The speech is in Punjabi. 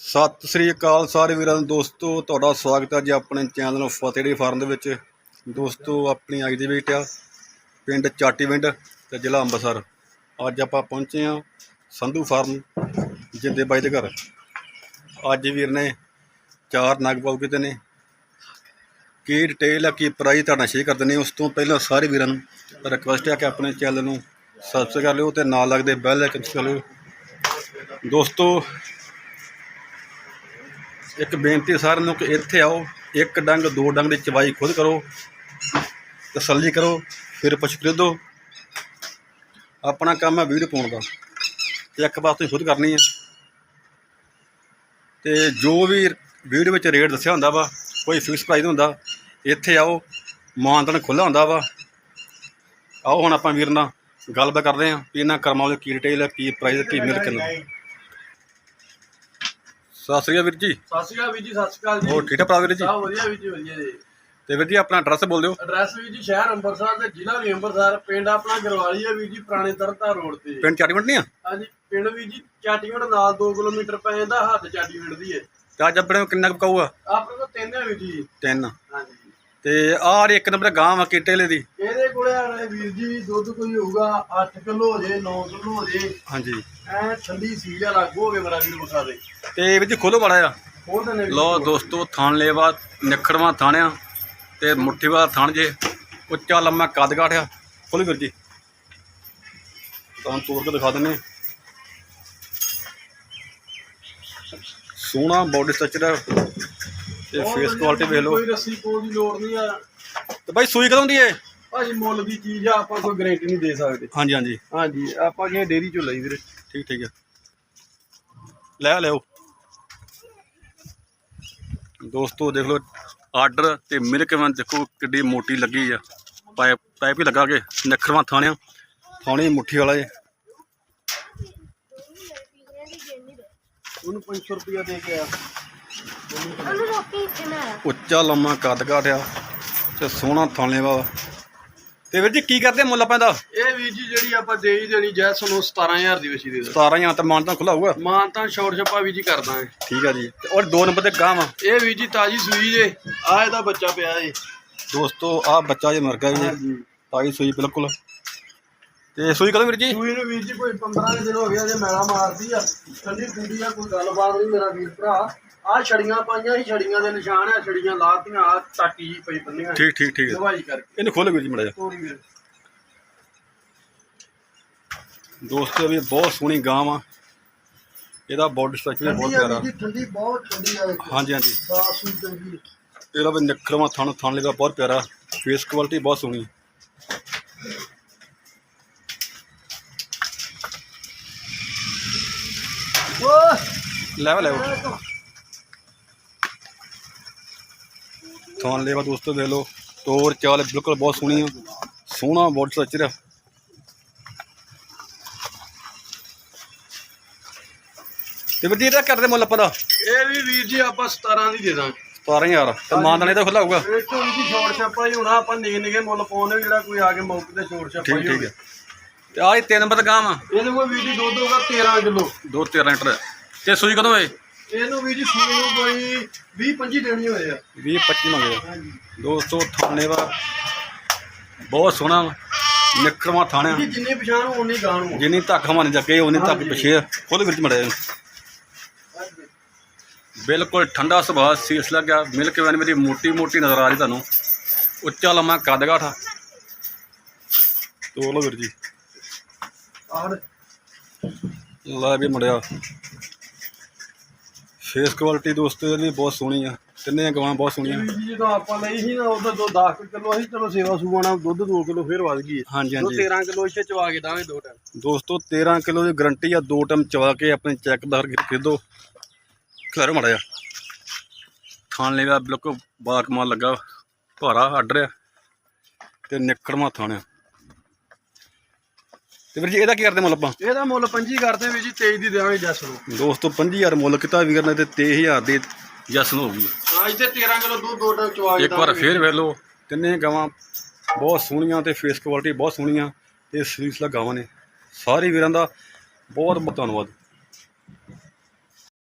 ਸਤਿ ਸ੍ਰੀ ਅਕਾਲ ਸਾਰੇ ਵੀਰਾਂ ਨੂੰ ਦੋਸਤੋ, ਤੁਹਾਡਾ ਸਵਾਗਤ ਹੈ ਜੀ ਆਪਣੇ ਚੈਨਲ ਫਤਿਹੜੀ ਫਾਰਮ ਦੇ ਵਿੱਚ। ਦੋਸਤੋ, ਆਪਣੀ ਅੱਜ ਦੀ ਵੇਟ ਆ, ਪਿੰਡ ਚਾਟੀਵਿੰਡ ਤੇ ਜ਼ਿਲ੍ਹਾ ਅੰਮ੍ਰਿਤਸਰ। ਅੱਜ ਆਪਾਂ ਪਹੁੰਚੇ ਆ ਸੰਧੂ ਫਾਰਮ ਜਿੰਦੇ ਬਾਈ ਦੇ ਘਰ। ਅੱਜ ਵੀਰ ਨੇ ਚਾਰ ਨਗ ਪਾਉ ਕਿਤੇ ਨੇ। ਕੀ ਡਿਟੇਲ ਆ, ਕੀ ਪ੍ਰਾਈਸ ਤੁਹਾਡਾ ਸ਼ੇਅਰ ਕਰ ਦਿੰਦੇ ਉਸ ਤੋਂ ਪਹਿਲਾਂ ਸਾਰੇ ਵੀਰਾਂ ਨੂੰ ਰਿਕਵੈਸਟ ਹੈ ਕਿ ਆਪਣੇ ਚੈਨਲ ਨੂੰ ਸਬਸਕ੍ਰਾਈਬ ਕਰ ਲਿਓ ਤੇ ਨਾਲ ਲੱਗਦੇ ਬੈਲ ਆਈਕਨ ਕਰ ਲਿਓ। ਦੋਸਤੋ ਇੱਕ ਬੇਨਤੀ ਸਾਰਿਆਂ ਨੂੰ ਕਿ ਇੱਥੇ ਆਓ, ਇੱਕ ਡੰਗ, ਦੋ ਡੰਗ ਦੀ ਚਵਾਈ ਖੁਦ ਕਰੋ, ਤਸੱਲੀ ਕਰੋ, ਫਿਰ ਪਸ਼ੂ ਖਰੀਦੋ। ਆਪਣਾ ਕੰਮ ਹੈ ਵੀਡੀਓ ਪਾਉਣ ਦਾ। ਤੇ ਇੱਕ ਵਾਰ ਤੁਸੀਂ ਖੁਦ ਕਰਨੀ ਹੈ। ਤੇ ਜੋ ਵੀ ਵੀਡੀਓ ਵਿੱਚ ਰੇਟ ਦੱਸਿਆ ਹੁੰਦਾ ਵਾ, ਕੋਈ ਫਿਕਸ ਪ੍ਰਾਈਸ ਹੁੰਦਾ, ਇੱਥੇ ਆਓ ਮਾਨਤਨ ਖੁੱਲਾ ਹੁੰਦਾ ਵਾ। ਆਓ ਹੁਣ ਆਪਾਂ ਵੀਰ ਨਾਲ ਗੱਲਬਾਤ ਕਰਦੇ ਹਾਂ ਵੀ ਇਹਨਾਂ ਕਰਮਾਂ ਵਾਲੇ ਕੀ ਡਿਟੇਲ ਹੈ, ਕੀ ਪ੍ਰਾਈਸ ਕੀ ਮਿਲ ਕਿੰਨਾ ਸਤਿ ਸ੍ਰੀ ਅਕਾਲ ਵੀਰ ਜੀ। ਸਤਿ ਸ਼੍ਰੀ ਅਕਾਲ ਵੀਰ ਜੀ ਸਤਿ ਸ਼੍ਰੀ ਅਕਾਲ ਜੀ। ਹੋਰ ਠੀਕ ਠਾਕ ਭਰਾ ਵੀਰ ਜੀ? ਸਭ ਵਧੀਆ ਵੀਰ ਜੀ ਵਧੀਆ ਜੀ। ਤੇ ਵੀਰ ਜੀ ਆਪਣਾ ਐਡਰੈਸ ਬੋਲ ਦਿਓ। ਐਡਰੈਸ ਵੀਰ ਜੀ ਸ਼ਹਿਰ ਅੰਮ੍ਰਿਤਸਰ ਤੇ ਜ਼ਿਲ੍ਹਾ ਵੀ ਅੰਮ੍ਰਿਤਸਰ ਪਿੰਡ ਆਪਣਾ ਗਰਵਾਲੀ ਹੈ ਵੀਰ ਜੀ ਪੁਰਾਣੇ ਤਰਤਾ ਰੋਡ ਤੇ। ਪਿੰਡ ਚਾਟੀ ਨਹੀਂ ਆ? ਹਾਂਜੀ ਪਿੰਡ ਵੀਰ ਜੀ ਚਾਟੀਵਿੰਡ ਨਾਲ 2 ਕਿਲੋਮੀਟਰ ਪੈ ਜਾਂਦਾ ਹੱਦ ਚਾਟੀਵਿੰਡ ਦੀ ਹੈ। ਤੇ ਅੱਜ ਆਪਣੇ ਕੋਲ ਕਿੰਨਾ ਕੁ ਪਕਾਊਗਾ ਆਪਣੇ ਕੋਲ ਤਿੰਨ ਹੈ ਵੀਰ ਜੀ। ਤਿੰਨ। ਹਾਂਜੀ। ਤੇ ਆਹ ਇੱਕ ਨੰਬਰ ਗਾਂ ਵਾ ਕੀਟੇਲੇ ਦੀ। ਇਹਦੇ ਕੋਲੇ ਆ ਰਹੇ ਵੀਰ ਜੀ ਦੁੱਧ ਕੋਈ ਹੋਊਗਾ 8 ਕਿਲੋ ਹੋ ਜੇ 9 ਕਿਲੋ ਹੋ ਜੇ। ਹਾਂਜੀ। ਐ ਠੰਡੀ ਸੀਲ ਆ ਲਾਗੂ ਹੋਵੇ ਮੇਰਾ ਵੀਰ ਬਖਾ ਦੇ। ਤੇ ਜੀ ਖੋਲੋ ਬੜਾ ਨਹੀਂ ਲੋ ਦੋਸਤੋ ਥਾਣ ਲੇਵਾ ਨਿਖੜਵਾ ਥਾਣਿਆ ਤੇ ਮੁੱਠੀ ਵਾਲਾ ਥਾਣ ਜੇ। ਉੱਚਾ ਲੰਮਾ ਕੱਦ ਕਾਠਿਆ ਖੋਲੋ ਵੀਰ ਜੀ। ਤੁਹਾਨੂੰ ਤੋੜ ਕੇ ਦਿਖਾ ਦਿੰਨੇ ਸੋਹਣਾ ਬੋਡੀ ਸਟਰਕਚਰ ਤੇ ਫੇਸ ਕੁਆਲਿਟੀ ਵੇਖ ਲਓ। ਕੋਈ ਰੱਸੀ ਕੋਲ ਦੀ ਲੋੜ ਨਹੀਂ ਆ। ਤੇ ਬਾਈ ਸੂਈ ਕਦੋਂ ਦੀ ਏ? ਭਾਜੀ ਮੁੱਲ ਦੀ ਚੀਜ਼ ਆ ਆਪਾਂ ਕੋਈ ਗਾਰੰਟੀ ਨਹੀਂ ਦੇ ਸਕਦੇ। ਹਾਂਜੀ ਹਾਂਜੀ। ਹਾਂਜੀ ਆਪਾਂ ਕਿ ਡੇਰੀ ਚੋਂ ਲਈ ਵੀਰੇ? ਠੀਕ ਠੀਕ ਹੈ ਲੈ ਲਿਓ ਦੋਸਤੋ ਦੇਖ ਲਓ ਆਰਡਰ ਤੇ ਮਿਲਕ ਵਨ ਦੇਖੋ ਕਿੱਡੀ ਮੋਟੀ ਲੱਗੀ ਆ। ਪਾਈਪ ਪਾਈਪ ਹੀ ਲੱਗਾ ਕੇ ਨਖਰਵਾ ਥਾਣਿਆ। ਥਾਣੀ ਮੁੱਠੀ ਵਾਲਾ ਜੇ ਉਹਨੂੰ 500 ਰੁਪਇਆ ਦੇ ਕੇ ਆ। ਉਹਨੂੰ ਰੋਕੀ ਕਿਨਾ ਉੱਚਾ ਲੰਮਾ ਕੱਦ ਕਾਠਿਆ ਤੇ ਸੋਹਣਾ ਥਾਣੇ ਵਾ ਤੇ ਵੀਰ ਜੀ ਕੀ ਕਰਦੇ ਮੁੱਲ ਆਪਾਂ ਇਹਦਾ? ਇਹ ਵੀਰ ਜੀ ਜਿਹੜੀ ਆਪਾਂ ਦੇ ਹੀ ਦੇਣੀ ਜੈਸ ਨੂੰ 17000 ਦੀ ਵਸੀ ਦੇ ਦੋ 17000 ਤੇ ਮਾਨ ਤਾਂ ਖੁੱਲਾ ਹੋਊਗਾ ਮਾਨ ਤਾਂ ਸ਼ੌਰ ਛੱਪਾ ਵੀ ਜੀ ਕਰਦਾ ਹੈ। ਠੀਕ ਆ ਜੀ। ਤੇ ਔਰ ਦੋ ਨੰਬਰ ਤੇ ਗਾਂ ਵਾ। ਇਹ ਵੀਰ ਜੀ ਤਾਜੀ ਸੂਈ ਜੇ ਆ ਇਹਦਾ ਬੱਚਾ ਪਿਆ ਏ ਦੋਸਤੋ ਆ ਬੱਚਾ ਜੇ ਮਰ ਗਿਆ ਜੀ। ਤਾਈ ਸੂਈ ਬਿਲਕੁਲ। ਤੇ ਸੂਈ ਕਦੋਂ ਵੀਰ ਜੀ? ਸੂਈ ਨੂੰ ਵੀਰ ਜੀ ਕੋਈ 15 ਕੁ ਦਿਨ ਹੋ ਗਿਆ ਜੇ ਮੈਲਾ ਮਾਰਦੀ ਆ। ਠੰਡੀ ਠੰਡੀ ਆ ਕੋਈ ਗੱਲਬਾਤ ਨਹੀਂ ਮੇਰਾ ਵੀਰ ਭਰਾ। ਆ ਛੜੀਆਂ ਪਾਈਆਂ ਸੀ ਛੜੀਆਂ ਦੇ ਨਿਸ਼ਾਨ ਆ ਛੜੀਆਂ ਲਾਤੀਆਂ ਆ ਟਾਕੀ ਜੀ ਪਈ ਬੰਨੀਆਂ ਠੀਕ ਠੀਕ ਠੀਕ। ਦਵਾਈ ਕਰਕੇ। ਇਹਨੂੰ ਖੋਲੋ ਵੀਰ ਜੀ ਮੜਾ ਵੀਰ। ਦੋਸਤੋ ਵੀ ਬਹੁਤ ਸੋਹਣੀ ਗਾਂ ਵਾ। ਇਹਦਾ ਬੋਡੀ ਸਟਰਕਚਰ ਬਹੁਤ ਆ ਪਿਆਰਾ। ਜੀ ਠੰਡੀ ਬਹੁਤ ਠੰਡੀ ਆ ਵੇਖੋ। ਹਾਂਜੀ ਹਾਂਜੀ। ਸਾਫ਼ ਚੰਗੀ। ਇਹਦਾ ਵੀ ਨਿਖਰਵਾ ਥਣ ਥਣ ਲੇਗਾ ਬਹੁਤ ਪਿਆਰਾ। ਫੇਸ ਕੁਆਲਿਟੀ ਬਹੁਤ ਸੋਹਣੀ। ਲੈ ਲੈ ਥਣ ਲੇਵਾ ਦੋਸਤੋ ਦੇਖ ਲਓ ਤੋਰ ਚਾਲ ਬਿਲਕੁਲ ਬਹੁਤ ਸੋਹਣੀ ਆ ਸੋਹਣਾ ਬੋਡੀ ਸਟਰਕਚਰ ਆ ਤੇ ਵੀਰ ਜੀ ਇਹਦਾ ਕਰਦੇ ਮੁੱਲ ਆਪਾਂ ਦਾ? ਇਹ ਵੀ ਵੀਰ ਜੀ ਆਪਾਂ 17 ਦੀ ਦੇ ਦਾਂਗੇ। 17000 ਤੇ ਮਾਨਦਾਨੇ ਦਾ ਖੁੱਲਾ ਹੋਊਗਾ? ਇਹ ਤੋਂ ਵੀ ਛੋੜ ਛਾਪਾ ਹੀ ਹੋਣਾ ਆਪਾਂ ਨਿਗੇ ਨਿਗੇ ਮੁੱਲ ਪਾਉਣੇ ਜਿਹੜਾ ਕੋਈ ਆ ਕੇ ਮੌਕੇ ਤੇ ਛੋੜ ਛਾਪਾ ਠੀਕ ਹੀ ਠੀਕ ਹੋਵੇ। ਹੈ ਤੇ ਆਹ ਹੀ ਤਿੰਨ ਨੰਬਰ ਦਾ ਗਾਂ ਇਹਦੇ ਕੋਲ ਵੀਰ ਜੀ ਦੁੱਧ ਹੋਗਾ 13 ਕਿਲੋ। ਦੋ 13 ਲੀਟਰ। ਤੇ ਸੂਈ ਕਦੋਂ ਹੋਏ? ਇਹਨੂੰ ਵੀਰ ਜੀ ਸੂਈ ਨੂੰ ਕੋਈ 20 25 ਦੇਣੀ ਹੋਏ ਆ। 20 25 ਮੰਗੇ ਆ। ਹਾਂਜੀ। ਦੋਸਤੋ ਥਾਣੇ ਵਾ। ਬਹੁਤ ਸੋਹਣਾ ਵਾ। ਨਿਖਰਵਾ ਥਾਣਿਆ। ਜੀ ਜਿੰਨੇ ਪਛਾਣ ਉਨੀ ਗਾਣ ਨੂੰ ਜਿੰਨੀ ਧੱਕ ਹਮਾਨੇ ਜੱਗੇ ਉਨੀ ਧੱਕ ਪਿਛੇ। ਖੁਦ ਵਿੱਚ ਮੜਿਆ ਬਿਲਕੁਲ ਠੰਡਾ ਸੁਭਾਅ ਸੀਸ ਲੱਗਿਆ। ਮਿਲਕ ਵੈਨ ਮੇਰੀ ਮੋਟੀ ਮੋਟੀ ਨਜ਼ਰ ਆ ਰਹੀ ਤੁਹਾਨੂੰ। ਉੱਚਾ ਲੰਮਾ ਕੱਦ ਕਾਠਾ ਤੋਲ ਵੀਰ ਜੀ। ਆਹ ਲੈ ਵੀ ਮੜਿਆ। ਫੇਸ ਕੁਆਲਿਟੀ ਦੋਸਤੋ ਇਹਦੀ ਬਹੁਤ ਸੋਹਣੀ ਆ। ਤਿੰਨੇ ਗਵਾਂ ਬਹੁਤ ਸੋਹਣੀਆਂ। ਵੀਰ ਜੀ ਜਦੋਂ ਆਪਾਂ ਲਈ ਸੀ ਨਾ ਉਦੋਂ ਦੋ 10 ਕਿਲੋ ਅਸੀਂ ਚਲੋ ਸੇਵਾ ਸੂਣਾ ਦੁੱਧ 2 ਕਿਲੋ ਫੇਰ ਵੱਧ ਗਈ। ਹਾਂਜੀ ਉਹ ਹਾਂਜੀ। 13 ਕਿਲੋ ਇੱਥੇ ਚਵਾ ਕੇ ਦਾਂਗੇ ਦੋ ਟਾਈਮ। ਦੋਸਤੋ 13 ਕਿਲੋ ਦੀ ਗਰੰਟੀ ਆ ਦੋ ਟਾਈਮ ਚਵਾ ਕੇ ਆਪਣੇ ਚੈੱਕ ਦਾਰ ਖਰੀਦੋ ਖਲਾਰੋ ਮੜਾ ਜਾ ਖਾਣ ਲੇਗਾ ਬਿਲਕੁਲ ਬਾ ਕਮਾਲ ਲੱਗਾ। ਭਾਰਾ ਆਰਡਰ ਆ ਤੇ ਨਿਕੜਵਾ ਥਾਣਿਆ ਤੇ ਵੀਰ ਜੀ ਇਹਦਾ ਕੀ ਕਰਦੇ ਮੁੱਲ ਆਪਾਂ? ਇਹਦਾ ਮੁੱਲ 25 ਕਰਦੇ ਵੀਰ ਜੀ 23 ਦੀ ਦੇਵਾਂਗੇ ਜੱਸ ਨੂੰ। ਦੋਸਤੋ 5000 ਮੁੱਲ ਕਿਤਾ ਵੀ ਕਰਨਾ ਤੇ 23000 ਦੇ ਜਸਨ ਹੋਊਗੀ ਹਾਂ ਇੱਥੇ 13 ਕਿਲੋ ਦੁੱਧ ਦੋ ਟਾਈਮ ਚਵਾ ਕੇ ਇੱਕ ਵਾਰ। ਫੇਰ ਵੇਖ ਲਓ। ਤਿੰਨੇ ਗਾਵਾਂ ਬਹੁਤ ਸੋਹਣੀਆਂ ਤੇ ਫੇਸ ਕੁਆਲਿਟੀ ਬਹੁਤ ਸੋਹਣੀਆਂ ਤੇ ਸਰੀਸ ਗਾਵਾਂ ਨੇ। ਸਾਰੇ ਵੀਰਾਂ ਦਾ ਬਹੁਤ ਬਹੁਤ ਧੰਨਵਾਦ।